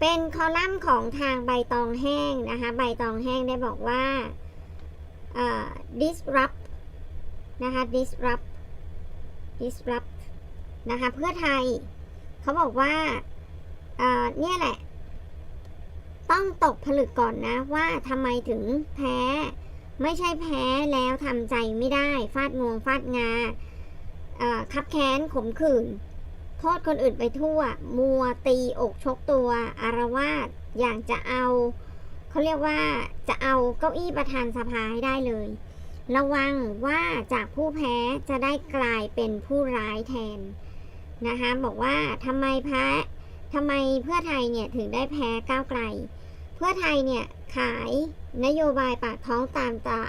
เป็นคอลัมน์ของทางใบตองแห้งนะคะ ใบตองแห้งได้บอกว่า disrupt นะคะ disrupt disrupt นะคะเพื่อไทย เขาบอกว่าเนี่ยแหละ ต้องตกผลึกก่อนนะว่าทำไมถึงแพ้ ไม่ใช่แพ้แล้วทำใจไม่ได้ ฟาดงวงฟาดงาคับแค้นขมขื่น โทษคนอื่นไปทั่ว มัวตีอกชกตัว อารวาสอย่ากจะเอา เขาเรียกว่าจะเอาเก้าอี้ประธานสภาให้ได้เลย ระวังว่าจากผู้แพ้จะได้กลายเป็นผู้ร้ายแทนนะคะบอกว่าทำไมแพ้ทำไมเพื่อไทยเนี่ยถึงได้แพ้ก้าวไกล เพื่อไทยเนี่ยขายนโยบายปากท้องตามตา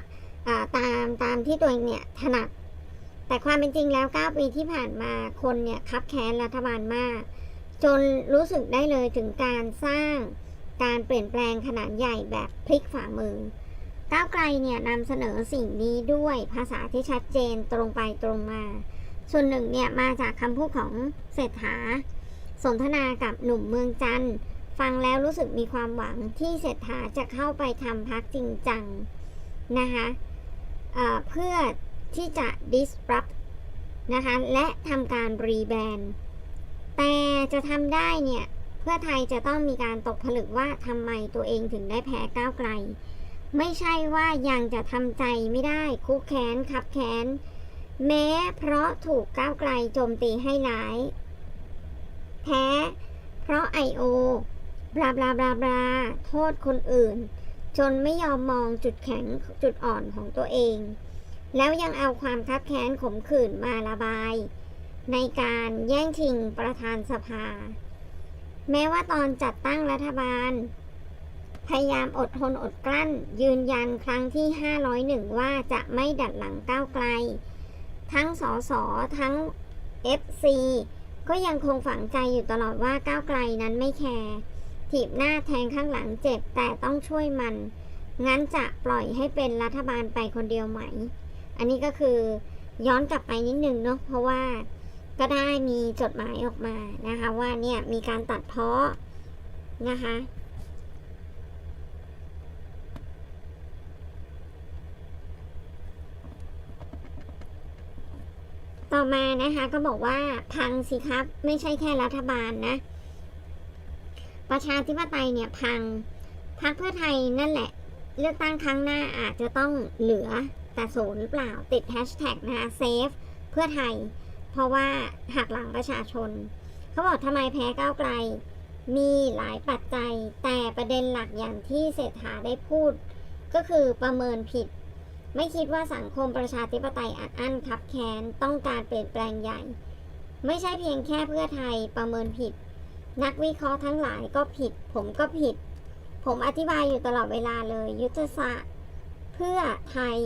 ตามตามที่ตัวเองเนี่ยถนัด แต่ความเป็นจริงแล้ว 9 ปีที่ผ่านมาคนเนี่ยคับแค้นรัฐบาลมาก จนรู้สึกได้เลยถึงการสร้างการเปลี่ยนแปลงขนาดใหญ่แบบพลิกฝ่ามือ ก้าวไกลเนี่ยนำเสนอสิ่งนี้ด้วยภาษาที่ชัดเจนตรงไปตรงมา ส่วนหนึ่งเนี่ยมาจากคำพูดของเศรษฐา สนทนากับหนุ่มเมืองจันทร์ฟังแล้วรู้สึกมีความหวังที่เศรษฐาจะเข้าไปทำพักจริงจังนะคะเเพื่อ ที่จะ disrupt นะคะ และทำการรีแบรนด์แต่จะทำได้เนี่ย เพื่อไทยจะต้องมีการตกผลึกว่าทำไมตัวเองถึงได้แพ้ก้าวไกล ไม่ใช่ว่ายังจะทำใจไม่ได้คุกแค้นขับแค้น แม้เพราะถูกก้าวไกลโจมตีให้ร้าย แพ้เพราะ I.O. บลาบลาบลาบลาโทษคนอื่น จนไม่ยอมมองจุดแข็งจุดอ่อนของตัวเอง แล้วยังเอาความคับแค้นขมขื่นมาระบาย ในการแย่งชิงประธานสภา แม้ว่าตอนจัดตั้งรัฐบาล พยายามอดทนอดกลั้น ยืนยันครั้งที่ 501 ว่าจะไม่ดัดหลังก้าวไกล ทั้งสสทั้ง FC ก็ยังคงฝังใจอยู่ตลอดว่าก้าวไกลนั้นไม่แคร์ถีบหน้าแทงข้างหลังเจ็บแต่ต้องช่วยมัน งั้นจะปล่อยให้เป็นรัฐบาลไปคนเดียวไหม อันนี้ก็คือย้อนกลับไปนิดนึงเนาะเพราะว่าก็ได้มีจดหมายออกมานะคะ ว่าเนี่ยมีการตัดเพ้อนะคะ ต่อมานะคะก็บอกว่าพังสิครับไม่ใช่แค่รัฐบาลนะ ประชาธิปไตยเนี่ยพังพรรคเพื่อไทยนั่นแหละ เลือกตั้งครั้งหน้าอาจจะต้องเหลือ แต่ศูนย์หรือเปล่า ติดแฮชแท็กนะคะเซฟเพื่อไทย เพราะว่าหักหลังประชาชน เขาบอกทำไมแพ้ก้าวไกล มีหลายปัจจัย แต่ประเด็นหลักอย่างที่เศรษฐาได้พูด ก็คือประเมินผิด ไม่คิดว่าสังคมประชาธิปไตยอัดอั้นคับแค้นต้องการเปลี่ยนแปลงใหญ่ ไม่ใช่เพียงแค่เพื่อไทยประเมินผิด นักวิเคราะห์ทั้งหลายก็ผิด ผมก็ผิดผมอธิบายอยู่ตลอดเวลาเลย ยุทธศาสตร์ เพื่อไทย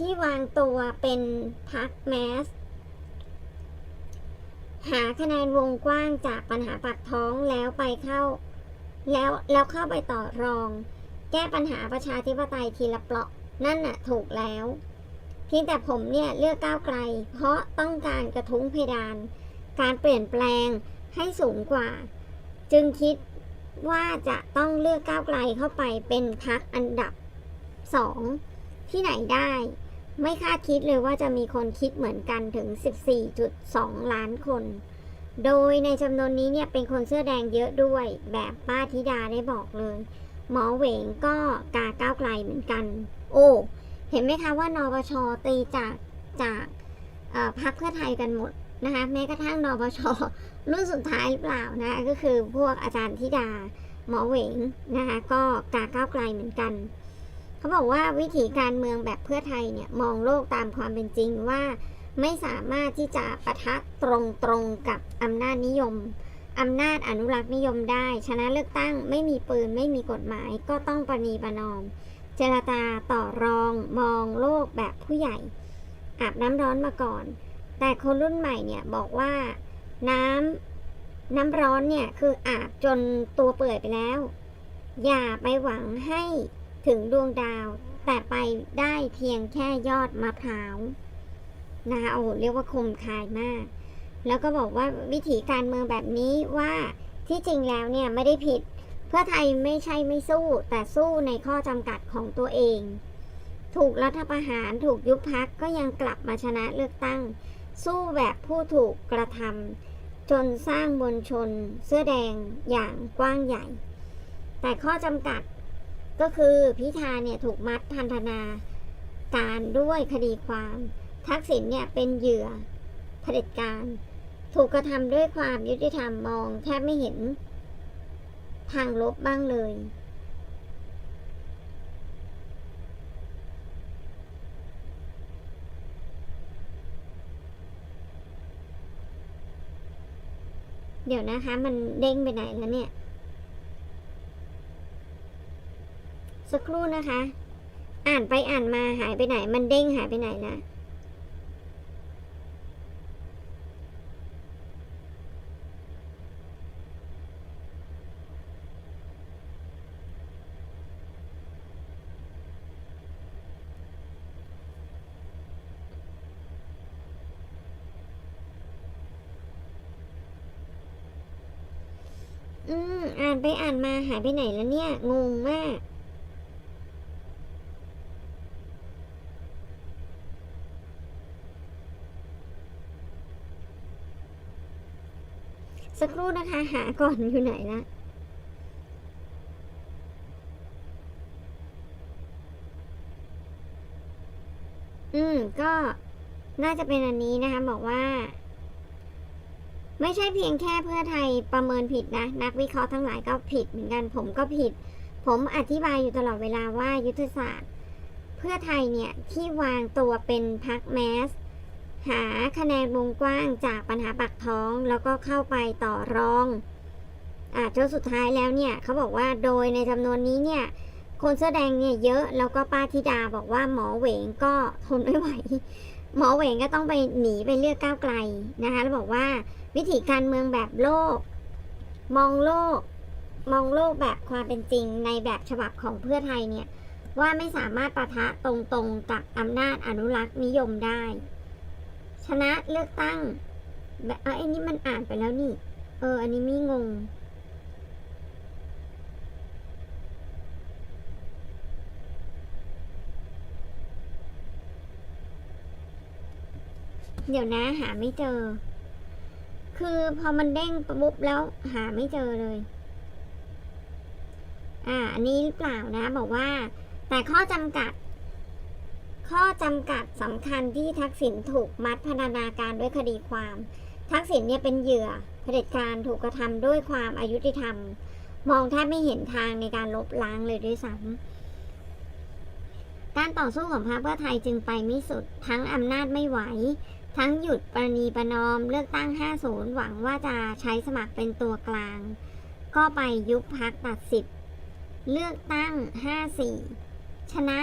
ที่วางตัวเป็นพักแมส หาคะแนนวงกว้างจากปัญหาปากท้องแล้วไปเข้า แล้วแล้วเข้าไปต่อรอง แก้ปัญหาประชาธิปไตยทีละเปราะ นั่นน่ะถูกแล้วเพียงแต่ผมเนี่ยเลือกก้าวไกล เพราะต้องการกระทุ้งเพดาน การเปลี่ยนแปลงให้สูงกว่า จึงคิดว่าจะต้องเลือกก้าวไกลเข้าไปเป็นพักอันดับสองที่ไหนได้ ไม่คาดคิดเลยว่าจะมีคนคิดเหมือนกันถึง 14.2 ล้านคน โดยในจำนวนนี้เนี่ยเป็นคนเสื้อแดงเยอะด้วย แบบป้าธิดาได้บอกเลย หมอเหวงก็กาก้าวไกลเหมือนกัน โอ้ เห็นไหมคะว่านปชตีจากจากพรรคเพื่อไทยกันหมดนะคะแม้กระทั่งนปชรุ่นสุดท้ายหรือเปล่านะก็คือพวกอาจารย์ธิดาหมอเหวงนะคะก็กาก้าวไกลเหมือนกัน เขาบอกว่าวิถีการเมืองแบบเพื่อไทยเนี่ยมองโลกตามความเป็นจริงว่าไม่สามารถที่จะปะทะตรงๆกับอำนาจนิยมอำนาจอนุรักษ์นิยมได้ ชนะเลือกตั้งไม่มีปืนไม่มีกฎหมายก็ต้องประนีประนอม เจรจาต่อรองมองโลกแบบผู้ใหญ่ อาบน้ำร้อนมาก่อน แต่คนรุ่นใหม่เนี่ยบอกว่าน้ำน้ำร้อนเนี่ยคืออาบจนตัวเปื่อยไปแล้ว อย่าไปหวังให้ ถึงดวงดาว แต่ไปได้เพียงแค่ยอดมะพร้าวนะคะโอ้เรียกว่าคมคายมาก แล้วก็บอกว่าวิถีการเมืองแบบนี้ว่าที่จริงแล้วเนี่ยไม่ได้ผิด เพื่อไทยไม่ใช่ไม่สู้ แต่สู้ในข้อจำกัดของตัวเอง ถูกรัฐประหารถูกยุบพักก็ยังกลับมาชนะเลือกตั้ง สู้แบบผู้ถูกกระทำจนสร้างมวลชน เสื้อแดงอย่างกว้างใหญ่ แต่ข้อจำกัด ก็คือพิธาเนี่ยถูกมัดพันธนาการด้วยคดีความ ทักษิณเนี่ยเป็นเหยื่อเผด็จการ ถูกกระทำด้วยความยุติธรรมมองแทบไม่เห็น ทางลบบ้างเลย เดี๋ยวนะคะ มันเด้งไปไหนแล้วเนี่ย สักครู่นะคะ อ่านไปอ่านมาหายไปไหน มันเด้งหายไปไหนนะอืม อ่านไปอ่านมาหายไปไหนแล้วเนี่ย งงมาก สักครู่นะคะหาก่อนอยู่ไหนละอืม ก็น่าจะเป็นอันนี้นะคะ บอกว่า ไม่ใช่เพียงแค่เพื่อไทยประเมินผิดนะ นักวิเคราะห์ทั้งหลายก็ผิดเหมือนกัน ผมก็ผิด ผมอธิบายอยู่ตลอดเวลาว่ายุทธศาสตร์ เพื่อไทยเนี่ย ที่วางตัวเป็นพักแมส หาคะแนนวงกว้างจากปัญหาปากท้องแล้วก็เข้าไปต่อรองอ่าจนสุดท้ายแล้วเนี่ยเขาบอกว่าโดยในจำนวนนี้เนี่ยคนเสื้อแดงเนี่ยเยอะแล้วก็ป้าธิดาบอกว่าหมอเหวงก็ทนไม่ไหว หมอเหวงก็ต้องไปหนีไปเลือกก้าวไกลนะคะแล้วบอกว่าวิถีการเมืองแบบโลก มองโลก มองโลกแบบความเป็นจริงในแบบฉบับของเพื่อไทยเนี่ยว่าไม่สามารถประทะตรงๆกับอำนาจอนุรักษ์นิยมได้ ชนะเลือกตั้งแบบเอออันนี้มันอ่านไปแล้วนี่ เออ อันนี้มีงง เดี๋ยวนะหาไม่เจอ คือพอมันเด้งปุ๊บแล้วหาไม่เจอเลย อ่า อันนี้หรือเปล่านะ บอกว่า แต่ข้อจำกัด ข้อจำกัดสำคัญที่ทักษิณถูกมัดพนธนาการด้วยคดีความ ทักษิณเนี่ยเป็นเหยื่อเผด็จการถูกกระทำด้วยความอายุติธรรม มองแทบไม่เห็นทางในการลบล้างเลยด้วยซ้ำการต่อสู้ของพรรคเพื่อไทยจึงไปไม่สุด ทั้งอำนาจไม่ไหว ทั้งหยุดประนีประนอมเลือกตั้ง 50 หวังว่าจะใช้สมัครเป็นตัวกลาง ก็ไปยุบพักตัดสิทธิ์เลือกตั้ง 54 ชนะ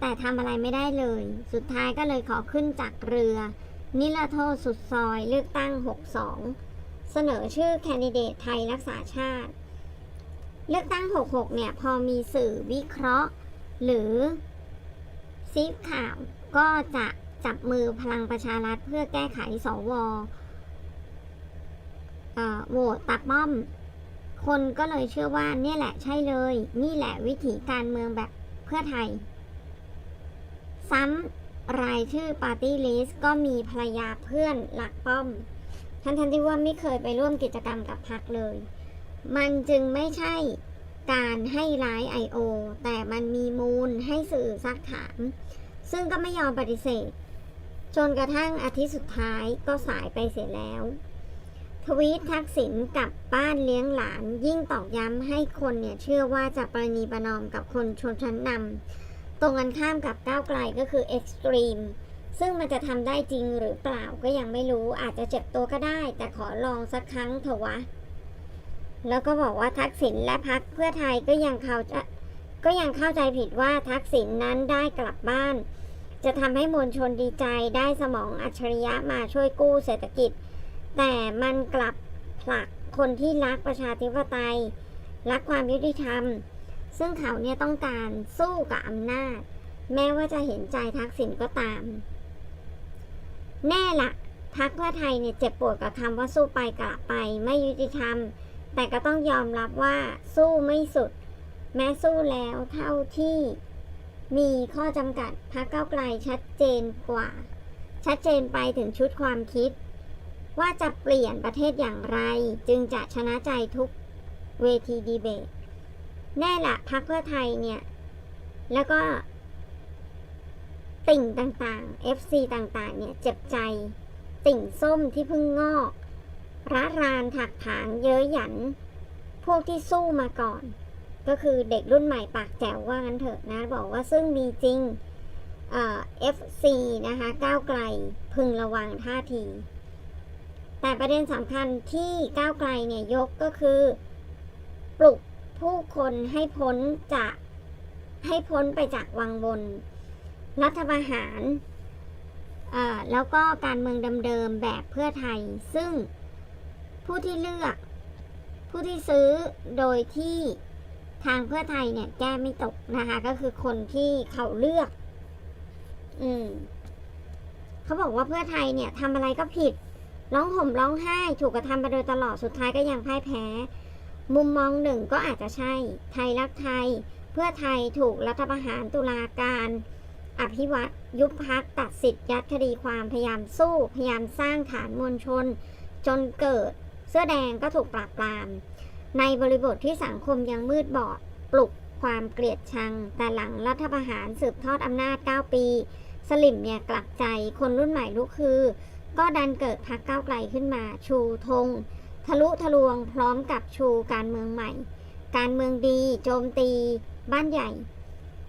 แต่ทำอะไรไม่ได้เลย สุดท้ายก็เลยขอขึ้นจากเรือ นิรโทษสุดซอยเลือกตั้ง 62 เสนอชื่อแคนดิเดตไทยรักษาชาติ เลือกตั้ง 66 เนี่ย พอมีสื่อวิเคราะห์ หรือซีฟข่าวก็จะจับมือพลังประชารัฐเพื่อแก้ไขสวอ่อโหวตตัดป้อม คนก็เลยเชื่อว่าเนี่ยแหละใช่เลย นี่แหละวิถีการเมืองแบบเพื่อไทย ซ้ำรายชื่อปาร์ตี้ลิสต์ก็มีภรรยาเพื่อนหลักป้อม ทั้งทันที่ว่าไม่เคยไปร่วมกิจกรรมกับพรรคเลย มันจึงไม่ใช่การให้ร้าย I.O. แต่มันมีมูลให้สื่อซักถาม ซึ่งก็ไม่ยอมปฏิเสธ จนกระทั่งอาทิตย์สุดท้ายก็สายไปเสียแล้วทวีตทักษิณกลับบ้านเลี้ยงหลานยิ่งตอกย้ำให้คนเนี่ยเชื่อว่าจะประนีประนอมกับคนชนชั้นนำ ตรงกันข้ามกับก้าวไกลก็คือเอ็กซ์ตรีมซึ่งมันจะทำได้จริงหรือเปล่าก็ยังไม่รู้อาจจะเจ็บตัวก็ได้ แต่ขอลองสักครั้งเถอะวะ แล้วก็บอกว่าทักษิณและพักเพื่อไทยก็ยังเขาใจก็ยังเข้าใจผิดว่าทักษิณนนั้นได้กลับบ้าน จะทำให้มวลชนดีใจได้สมองอัจฉริยะมาช่วยกู้เศรษฐกิจ แต่มันกลับผลักคนที่รักประชาธิปไตย รักความยุติธรรม ซึ่งเขาเนี่ยต้องการสู้กับอำนาจ แม้ว่าจะเห็นใจทักษิณก็ตาม แน่ละพักเพื่อไทยเนี่ยเจ็บปวดกับคำว่าสู้ไปกลับไปไม่ยุติธรรม แต่ก็ต้องยอมรับว่าสู้ไม่สุด แม้สู้แล้วเท่าที่ มีข้อจำกัดพักเก้าไกลชัดเจนกว่า ชัดเจนไปถึงชุดความคิด ว่าจะเปลี่ยนประเทศอย่างไร จึงจะชนะใจทุกเวทีดีเบต แน่ละพักเพื่อไทยเนี่ย แล้วก็ ติ่งต่างๆ FC ต่างๆ เนี่ย เจ็บใจ ติ่งส้มที่เพิ่งงอกร้ารานถักถางเย้ยหยัน พวกที่สู้มาก่อน ก็คือเด็กรุ่นใหม่ปากแจ๋วว่างั้นเถอะนะ บอกว่าซึ่งมีจริงเอ่อ FC นะคะก้าวไกลพึงระวังท่าที แต่ประเด็นสำคัญที่ก้าวไกลเนี่ยยกก็คือ ปลุก ผู้คนให้พ้นจากให้พ้นไปจากวังวนรัฐประหารอ่าแล้วก็การเมืองเดิมๆแบบเพื่อไทย ซึ่งผู้ที่เลือก ผู้ที่ซื้อโดยที่ทางเพื่อไทยเนี่ยแก้ไม่ตกนะคะ ก็คือคนที่เขาเลือก อืมเขาบอกว่าเพื่อไทยเนี่ยทำอะไรก็ผิด ร้องห่มร้องไห้ ถูกกระทำมาโดยตลอดสุดท้ายก็ยังพ่ายแพ้ มุมมองหนึ่งก็อาจจะใช่ ไทยรักไทย เพื่อไทยถูกรัฐประหารตุลาการ อภิวัตยุบพักตัดสิทธิ์ยัดคดีความพยายามสู้ พยายามสร้างฐานมวลชน จนเกิด เสื้อแดงก็ถูกปราบปราม ในบริบทที่สังคมยังมืดบอด ปลุกความเกลียดชัง แต่หลังรัฐประหารสืบทอดอำนาจ 9 ปี สลิมเนี่ยกลับใจคนรุ่นใหม่ลุกคือ ก็ดันเกิดพักเก้าไกลขึ้นมาชูธง ทะลุทะลวงพร้อมกับชูการเมืองใหม่ การเมืองดีโจมตี บ้านใหญ่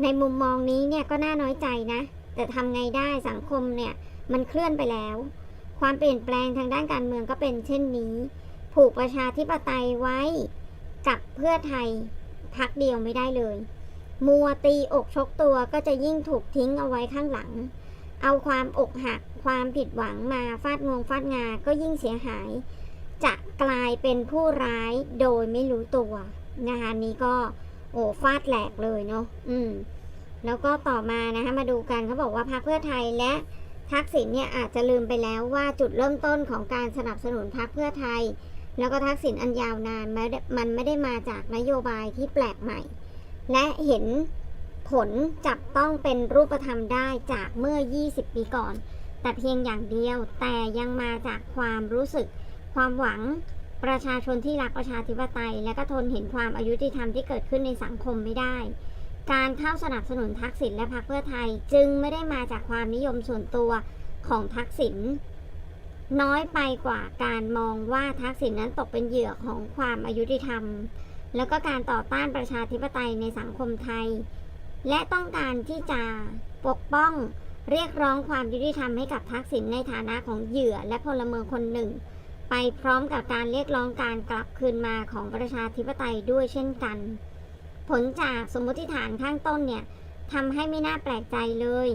ในมุมมองนี้เนี่ยก็น่าน้อยใจนะ แต่ทำไงได้สังคมเนี่ยมันเคลื่อนไปแล้ว ความเปลี่ยนแปลงทางด้านการเมืองก็เป็นเช่นนี้ ผูกประชาธิปไตยไว้กับเพื่อไทยพักเดียวไม่ได้เลย มัวตีอกชกตัวก็จะยิ่งถูกทิ้งเอาไว้ข้างหลัง เอาความอกหักความผิดหวังมาฟาดงวงฟาดงา ก็ยิ่งเสียหาย จะกลายเป็นผู้ร้ายโดยไม่รู้ตัวงานนี้ก็โอ้ฟาดแหลกเลยเนาะอืม แล้วก็ต่อมานะคะมาดูกันเขาบอกว่าพรรคเพื่อไทยและทักษิณเนี่ยอาจจะลืมไปแล้วว่าจุดเริ่มต้นของการสนับสนุนพรรคเพื่อไทย แล้วก็ทักษิณอันยาวนานมันไม่ได้มาจากนโยบายที่แปลกใหม่ และเห็นผลจับต้องเป็นรูปธรรมได้จากเมื่อ 20 ปีก่อน แต่เพียงอย่างเดียวแต่ยังมาจากความรู้สึก ความหวังประชาชนที่รักประชาธิปไตย และก็ทนเห็นความอายุติธรรมที่เกิดขึ้นในสังคมไม่ได้ การเข้าสนับสนุนทักษิณและพรรคเพื่อไทย จึงไม่ได้มาจากความนิยมส่วนตัวของทักษิณน้อยไปกว่าการมองว่าทักษิณนั้นตกเป็นเหยื่อของความอายุติธรรม แล้วก็การต่อต้านประชาธิปไตยในสังคมไทย และต้องการที่จะปกป้องเรียกร้องความยุติธรรมให้กับทักษิณในฐานะของเหยื่อและพลเมืองคนหนึ่ง ไปพร้อมกับการเรียกร้องการกลับคืนมาของประชาธิปไตยด้วยเช่นกัน ผลจากสมมติฐานข้างต้นเนี่ยทำให้ไม่น่าแปลกใจเลย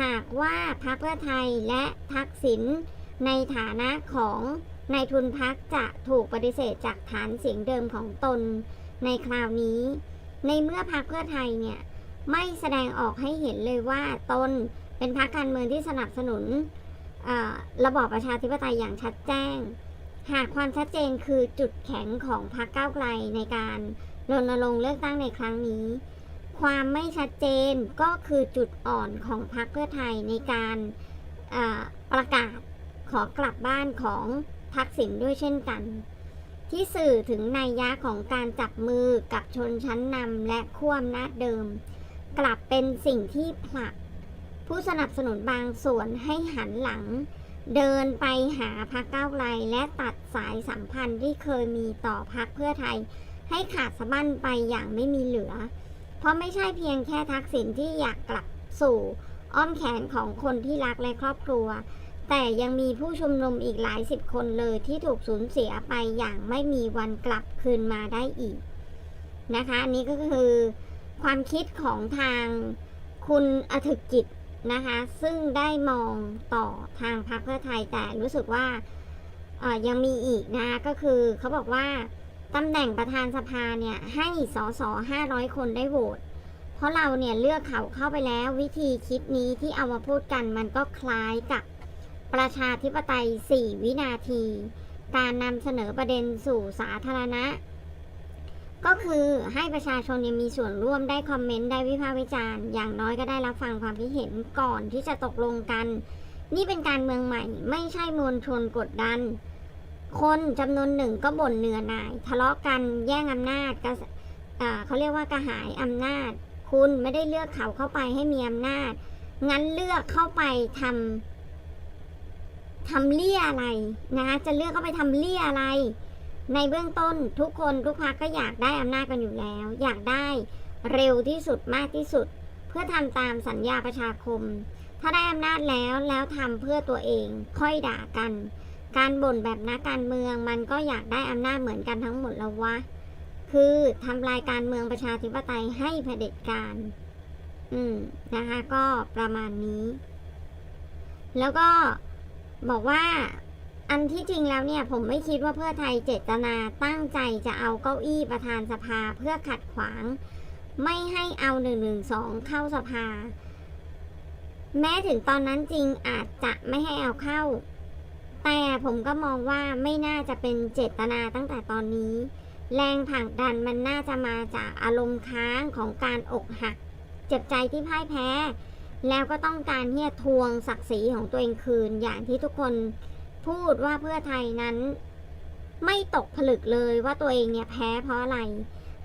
หากว่าพรรคเพื่อไทยและทักษิณในฐานะของนายทุนพักจะถูกปฏิเสธจากฐานเสียงเดิมของตนในคราวนี้ ในเมื่อพรรคเพื่อไทยเนี่ยไม่แสดงออกให้เห็นเลยว่าตนเป็นพรรคการเมืองที่สนับสนุนระบอบประชาธิปไตยอย่างชัดแจ้ง หากความชัดเจนคือจุดแข็งของพรรคก้าวไกลในการรณรงค์เลือกตั้งในครั้งนี้ ความไม่ชัดเจนก็คือจุดอ่อนของพรรคเพื่อไทยในการประกาศขอกลับบ้านของทักษิณด้วยเช่นกัน ที่สื่อถึงนัยยะของการจับมือกับชนชั้นนำและขั้วอำนาจเดิม กลับเป็นสิ่งที่ผลัก ผู้สนับสนุนบางส่วนให้หันหลัง เดินไปหาพรรคก้าวไกลและตัดสายสัมพันธ์ที่เคยมีต่อพรรคเพื่อไทย ให้ขาดสะบั้นไปอย่างไม่มีเหลือ เพราะไม่ใช่เพียงแค่ทักษิณที่อยากกลับสู่อ้อมแขนของคนที่รักและครอบครัว แต่ยังมีผู้ชุมนุมอีกหลายสิบคนเลยที่ถูกสูญเสียไปอย่างไม่มีวันกลับคืนมาได้อีก นะคะนี้ก็คือความคิดของทางคุณอถึกจิต นะคะ ซึ่งได้มองต่อทางพรรคเพื่อไทยแต่รู้สึกว่าเออยังมีอีกนะก็คือเขาบอกว่าตำแหน่งประธานสภาเนี่ยให้สสห้าร้อยคนได้โหวตเพราะเราเนี่ยเลือกเขาเข้าไปแล้ววิธีคิดนี้ที่เอามาพูดกันมันก็คล้ายกับประชาธิปไตย 4 วินาที การนำเสนอประเด็นสู่สาธารณะ ก็คือให้ประชาชนมีส่วนร่วมได้คอมเมนต์ได้วิพากษ์วิจารณ์อย่างน้อยก็ได้รับฟังความคิดเห็นก่อนที่จะตกลงกัน นี่เป็นการเมืองใหม่ ไม่ใช่มวลชนกดดัน คนจำนวนหนึ่งก็บ่นเหนื่อยหน่าย ทะเลาะกันแย่งอำนาจกเขาเรียกว่ากระหายอำนาจ คุณไม่ได้เลือกเขาเข้าไปให้มีอำนาจ งั้นเลือกเข้าไปทำทำเลี่ยอะไรนะคะจะเลือกเข้าไปทำเลี่ยอะไร ในเบื้องต้นทุกคนทุกพรรคก็อยากได้อำนาจกันอยู่แล้ว อยากได้เร็วที่สุดมากที่สุด เพื่อทำตามสัญญาประชาคม ถ้าได้อำนาจแล้วแล้วทำเพื่อตัวเองค่อยด่ากัน การบ่นแบบนักการเมืองมันก็อยากได้อำนาจเหมือนกันทั้งหมดแล้ววะคือทำลายการเมืองประชาธิปไตยให้เผด็จการ อืมนะคะก็ประมาณนี้ แล้วก็บอกว่า อันที่จริงแล้วเนี่ยผมไม่คิดว่าเพื่อไทยเจตนาตั้งใจจะเอาเก้าอี้ประธานสภาเพื่อขัดขวาง ไม่ให้เอาหนึ่งหนึ่งสองเข้าสภา แม้ถึงตอนนั้นจริงอาจจะไม่ให้เอาเข้า แต่ผมก็มองว่าไม่น่าจะเป็นเจตนาตั้งแต่ตอนนี้ แรงผลักดันมันน่าจะมาจากอารมณ์ค้างของการอกหัก เจ็บใจที่พ่ายแพ้ แล้วก็ต้องการที่จะทวงศักดิ์ศรีของตัวเองคืนอย่างที่ทุกคน พูดว่าเพื่อไทยนั้น ไม่ตกผลึกเลยว่าตัวเองเนี่ยแพ้เพราะอะไร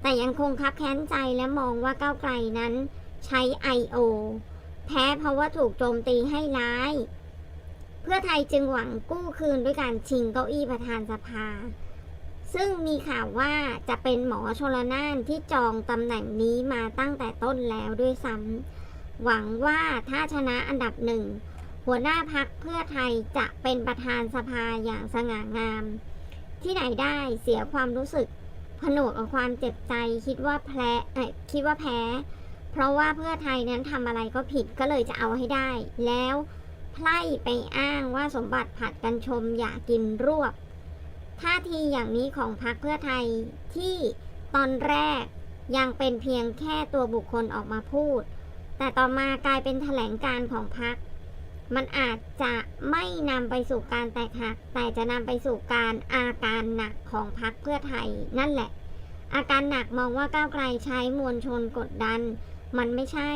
แต่ยังคงคับแค้นใจและมองว่าก้าวไกลนั้น ใช้ I.O. แพ้เพราะว่าถูกโจมตีให้ร้าย เพื่อไทยจึงหวังกู้คืนด้วยการชิงเก้าอี้ประธานสภา ซึ่งมีข่าวว่าจะเป็นหมอชลนานที่จองตำแหน่งนี้มาตั้งแต่ต้นแล้วด้วยซ้ำหวังว่าถ้าชนะอันดับหนึ่ง หัวหน้าพักเพื่อไทยจะเป็นประธานสภาอย่างสง่างาม ที่ไหนได้เสียความรู้สึกผนวกกับความเจ็บใจคิดว่าแพ้เอ้ยคิดว่าแพ้ เพราะว่าเพื่อไทยนั้นทำอะไรก็ผิดก็เลยจะเอาให้ได้ แล้วไพล่ไปอ้างว่าสมบัติผัดกันชมอย่ากินรวบท่าทีอย่างนี้ของพรรคเพื่อไทยที่ตอนแรกยังเป็นเพียงแค่ตัวบุคคลออกมาพูด แต่ต่อมากลายเป็นแถลงการของพรรค มันอาจจะไม่นำไปสู่การแตกหัก แต่จะนำไปสู่การอาการหนักของพรรคเพื่อไทยนั่นแหละ อาการหนักมองว่าก้าวไกลใช้มวลชนกดดัน มันไม่ใช่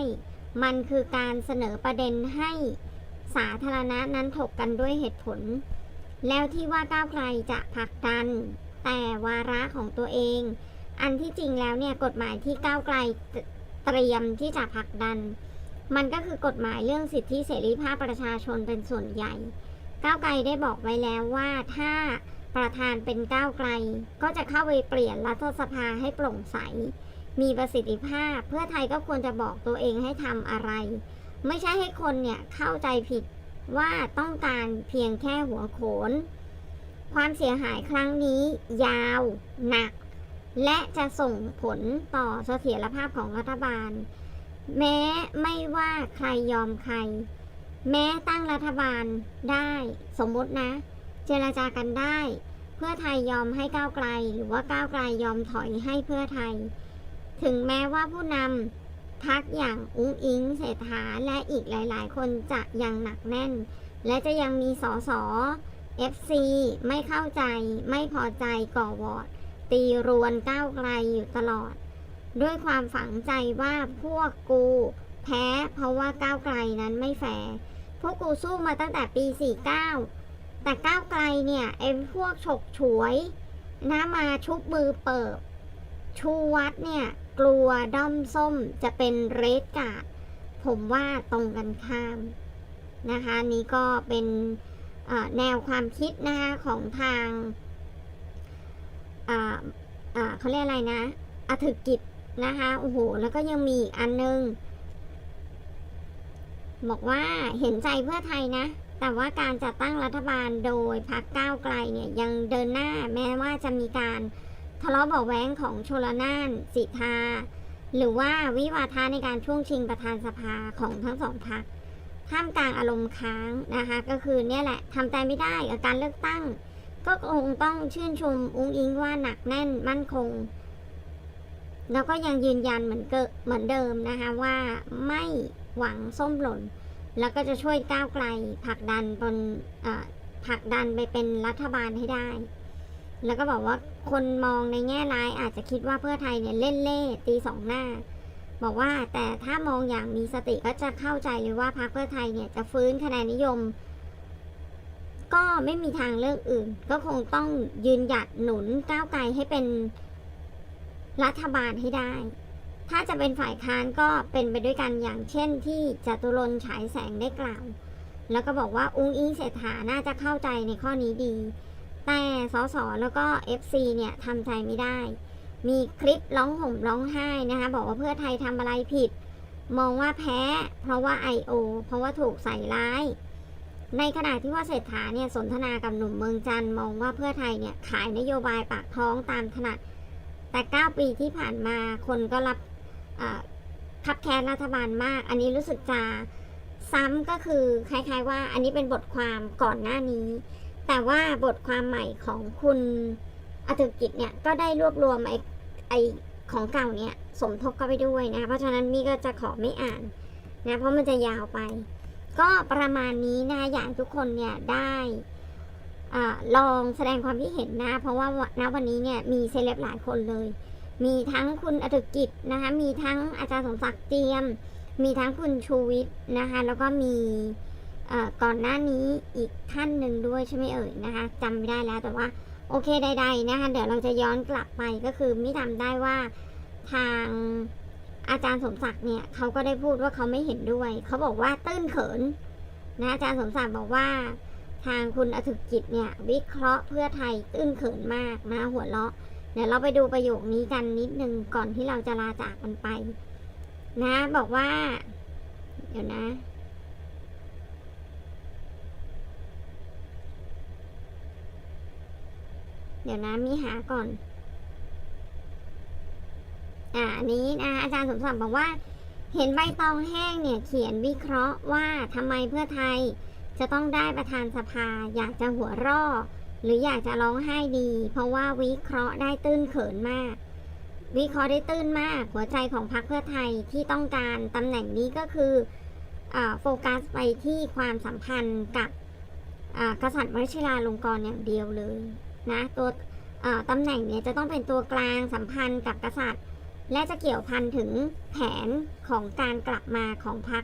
มันคือการเสนอประเด็นให้สาธารณะนั้นถกกันด้วยเหตุผล แล้วที่ว่าก้าวไกลจะผลักดัน แต่วาระของตัวเอง อันที่จริงแล้วเนี่ยกฎหมายที่ก้าวไกลเตรียมที่จะผลักดัน มันก็คือกฎหมายเรื่องสิทธิเสรีภาพประชาชนเป็นส่วนใหญ่ ก้าวไกลได้บอกไว้แล้วว่าถ้าประธานเป็นก้าวไกล ก็จะเข้าไปเปลี่ยนรัฐสภาให้โปร่งใส มีประสิทธิภาพ เพื่อไทยก็ควรจะบอกตัวเองให้ทำอะไร ไม่ใช่ให้คนเนี่ยเข้าใจผิดว่าต้องการเพียงแค่หัวโขน ความเสียหายครั้งนี้ ยาว หนัก และจะส่งผลต่อเสถียรภาพของรัฐบาล แม้ไม่ว่าใครยอมใคร แม้ตั้งรัฐบาลได้สมมตินะ เจรจากันได้ เพื่อไทยยอมให้ก้าวไกล หรือว่าก้าวไกลยอมถอยให้เพื่อไทย ถึงแม้ว่าผู้นำพักอย่างอุ้งอิงเศรษฐาและอีกหลาย ๆ คนจะยังหนักแน่น และจะยังมีสส FC ไม่เข้าใจไม่พอใจก่อวอร์ดตีรวนก้าวไกลอยู่ตลอด ด้วยความฝังใจว่าพวกกูแพ้เพราะว่าก้าวไกลนั้นไม่แฟร์พวกกูสู้มาตั้งแต่ปี 49 แต่ก้าวไกลเนี่ยไอ้พวกฉกฉวยนะมาชุบมือเปิบ ชูวัดเนี่ย กลัวด้อมส้มจะเป็นเรดการ์ดผมว่าตรงกันข้ามนะคะ นี่ก็เป็นแนวความคิดนะคะของทางเขาเรียกอะไรนะอถึกกิจ นะคะโอ้โหแล้วก็ยังมีอีกอันนึง บอกว่าเห็นใจเพื่อไทยนะ แต่ว่าการจัดตั้งรัฐบาลโดยพรรคก้าวไกลเนี่ยยังเดินหน้าแม้ว่าจะมีการทะเลาะเบาะแว้งของชลนานสิทธาหรือว่าวิวาทะในการช่วงชิงประธานสภาของทั้งสองพรรคท่ามกลางอารมณ์ค้างนะคะก็คือเนี่ยแหละทำใจไม่ได้กับการเลือกตั้ง ก็คงต้องชื่นชมอุ้งอิงว่าหนักแน่นมั่นคง แล้วก็ยังยืนยันเหมือนเกเหมือนเดิมนะคะว่าไม่หวังส้มหล่น แล้วก็จะช่วยก้าวไกลผลักดันบนเอ่อผลักดันไปเป็นรัฐบาลให้ได้ แล้วก็บอกว่าคนมองในแง่ร้ายอาจจะคิดว่าเพื่อไทยเนี่ยเล่นเล่ตีสองหน้า บอกว่าแต่ถ้ามองอย่างมีสติก็จะเข้าใจเลยว่าพรรคเพื่อไทยเนี่ยจะฟื้นคะแนนนิยม ก็ไม่มีทางเลือกอื่น ก็คงต้องยืนหยัดหนุนก้าวไกลให้เป็น รัฐบาลให้ได้ ถ้าจะเป็นฝ่ายค้านก็เป็นไปด้วยกันอย่างเช่นที่จตุรนฉายแสงได้กล่าว แล้วก็บอกว่าอุ้งอิงเศรษฐาน่าจะเข้าใจในข้อนี้ดี แต่สสแล้วก็ FC เนี่ยทำใจไม่ได้ มีคลิปร้องห่มร้องไห้นะคะ บอกว่าเพื่อไทยทำอะไรผิด มองว่าแพ้ เพราะว่า I.O. เพราะว่าถูกใส่ร้ายในขณะที่ว่าเศรษฐาเนี่ยสนทนากับหนุ่มเมืองจันมองว่าเพื่อไทยเนี่ยขายนโยบายปากท้องตามถนัด แต่ 9 ปีที่ผ่านมาคนก็รับคับแค้นรัฐบาลมาก อันนี้รู้สึกจะซ้ำก็คือคล้ายๆว่าอันนี้เป็นบทความก่อนหน้านี้ แต่ว่าบทความใหม่ของคุณอธิกิจเนี่ยก็ได้รวบรวมไอ้ไอของเก่าเนี่ยสมทบเข้าไปด้วยนะ เพราะฉะนั้นมี่ก็จะขอไม่อ่านนะเพราะมันจะยาวไป ก็ประมาณนี้นะอยากทุกคนเนี่ยได้ อลองแสดงความคิดเห็นนะ เพราะว่าณวันนี้เนี่ยมีเซเลบหลายคนเลย มีทั้งคุณอธิกิจนะคะ มีทั้งอาจารย์สมศักดิ์เตรียม มีทั้งคุณชูวิทย์นะคะ แล้วก็มีก่อนหน้านี้อีกท่านหนึ่งด้วยใช่ไหมเอ่ยนะคะจำไม่ได้แล้วแต่ว่าโอเคใดๆนะคะเดี๋ยวเราจะย้อนกลับไปก็คือไมิทำได้ว่าทางอาจารย์สมศักดิ์เนี่ยเขาก็ได้พูดว่าเขาไม่เห็นด้วย เขาบอกว่าตื้นเขินนะอาจารย์สมศักดิ์บอกว่า ทางคุณอธิกิจเนี่ย วิเคราะห์เพื่อไทยตื้นเขินมากนะหัวเราะ เดี๋ยวเราไปดูประโยคนี้กันนิดนึงก่อนที่เราจะลาจากกันไป นะ บอกว่า เดี๋ยวนะเดี๋ยวนะมีหาก่อน อ่าอันนี้นะอาจารย์สมศักดิ์บอกว่า เห็นใบตองแห้งเนี่ย เขียนวิเคราะห์ว่าทำไมเพื่อไทย จะต้องได้ประธานสภา อยากจะหัวร่อหรืออยากจะร้องไห้ดี เพราะว่าวิเคราะห์ได้ตื้นเขินมาก วิเคราะห์ได้ตื้นมาก หัวใจของพรรคเพื่อไทยที่ต้องการตำแหน่งนี้ก็คืออโฟกัสไปที่ความสัมพันธ์กับกษัตริย์วชิราลงกรณ์อย่างเดียวเลยนะตัวตำแหน่งเนี่ยจะต้องเป็นตัวกลางสัมพันธ์กับกษัตริย์ และจะเกี่ยวพันถึงแผนของการกลับมาของพรรค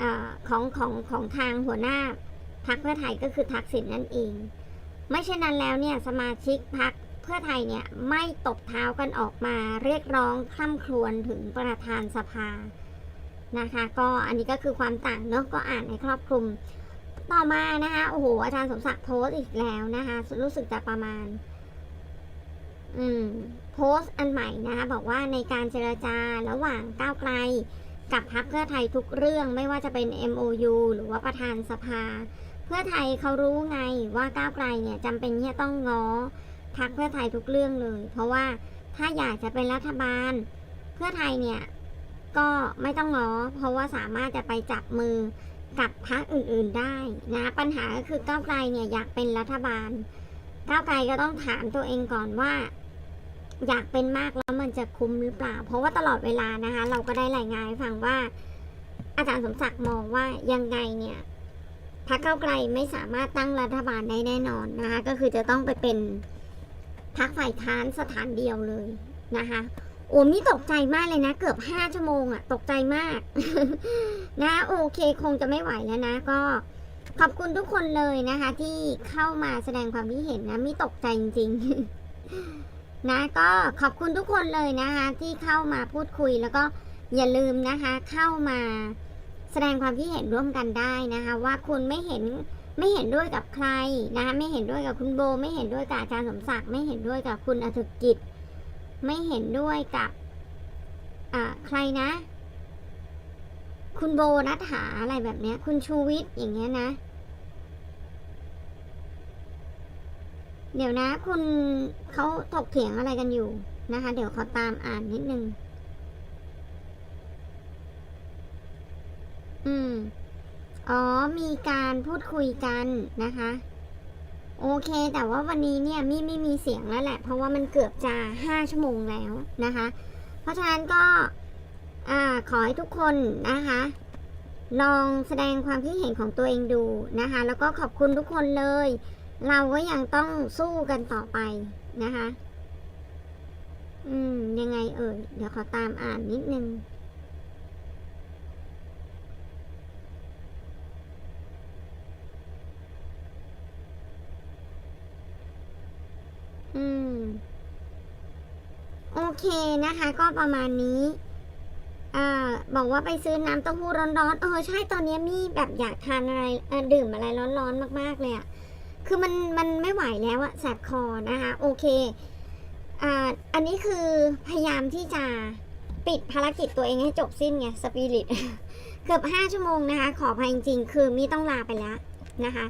อของของของทางหัวหน้าพรรคเพื่อไทยก็คือทักษิณนั่นเอง ไม่เช่นนั้นแล้วเนี่ยสมาชิกพรรคเพื่อไทยเนี่ยไม่ตบเท้ากันออกมาเรียกร้องคร่ำครวญถึงประธานสภานะคะ ก็อันนี้ก็คือความต่างเนาะก็อ่านในครอบคลุม ต่อมานะคะโอ้โหอาจารย์สมศักดิ์โพสต์อีกแล้วนะคะรู้สึกจะประมาณ อืมโพสต์อันใหม่นะคะบอกว่าในการเจรจาระหว่างก้าวไกล กับพรรคเพื่อไทยทุกเรื่องไม่ว่าจะเป็น MOU หรือว่าประธานสภา เพื่อไทยเขารู้ไงว่าก้าวไกลเนี่ยจำเป็นที่จะต้องง้อพรรคเพื่อไทยทุกเรื่องเลย เพราะว่าถ้าอยากจะเป็นรัฐบาล เพื่อไทยเนี่ยก็ไม่ต้องง้อเพราะว่าสามารถจะไปจับมือกับพรรคอื่นๆได้นะปัญหาก็คือก้าวไกลเนี่ยอยากเป็นรัฐบาล ก้าวไกลก็ต้องถามตัวเองก่อนว่า อยากเป็นมากแล้วมันจะคุ้มหรือเปล่า เพราะว่าตลอดเวลานะคะ เราก็ได้รายงานให้ฟังว่า อาจารย์สมศักดิ์มองว่ายังไงเนี่ยพรรคเก้าไกลไม่สามารถตั้งรัฐบาลได้แน่นอนนะคะ ก็คือจะต้องไปเป็นพรรคฝ่ายค้านสถานเดียวเลยนะคะโอ้นี่ตกใจมากเลยนะ เกือบห้าชั่วโมงอะตกใจมาก นะโอเคคงจะไม่ไหวแล้วนะ ก็ขอบคุณทุกคนเลยนะคะ ที่เข้ามาแสดงความคิดเห็นนะมิตกใจจริง ๆ นะก็ขอบคุณทุกคนเลยนะคะ ที่เข้ามาพูดคุยแล้วก็อย่าลืมนะคะเข้ามาแสดงความคิดเห็นร่วมกันได้นะคะ ว่าคุณไม่เห็นไม่เห็นด้วยกับใครนะคะไม่เห็นด้วยกับคุณโบ ไม่เห็นด้วยกับอาจารย์สมศักดิ์ไม่เห็นด้วยกับคุณอธิกิจ ไม่เห็นด้วยกับอ่าใครนะ คุณโบนัฐาอะไรแบบเนี้ย คุณชูวิทย์อย่างเงี้ยนะ เดี๋ยวนะคุณเขาถกเถียงอะไรกันอยู่นะคะ เดี๋ยวขอตามอ่านนิดนึง อืม อ๋อ มีการพูดคุยกันนะคะ โอเค แต่ว่าวันนี้เนี่ยมี่ไม่มีเสียงแล้วแหละ เพราะว่ามันเกือบจะห้าชั่วโมงแล้วนะคะ เพราะฉะนั้นก็อ่าขอให้ทุกคนนะคะลองแสดงความคิดเห็นของตัวเองดูนะคะ แล้วก็ขอบคุณทุกคนเลย เราก็ยังต้องสู้กันต่อไปนะคะ อืม ยังไงเอ่ย เดี๋ยวขอตามอ่านนิดนึง อืม โอเคนะคะ ก็ประมาณนี้อ่าบอกว่าไปซื้อน้ำเต้าหู้ร้อนๆ เออใช่ตอนนี้มีแบบอยากทานอะไรเออดื่มอะไรร้อนๆมากๆเลยอะ คือมันมันไม่ไหวแล้วอะแสบคอนะคะโอเคอ่าอันนี้คือพยายามที่จะปิดภารกิจตัวเองให้จบสิ้นไงสปิริตเกือบห้าชั่วโมงนะคะ ขออภัยจริงๆ คือมีต้องลาไปแล้วนะคะ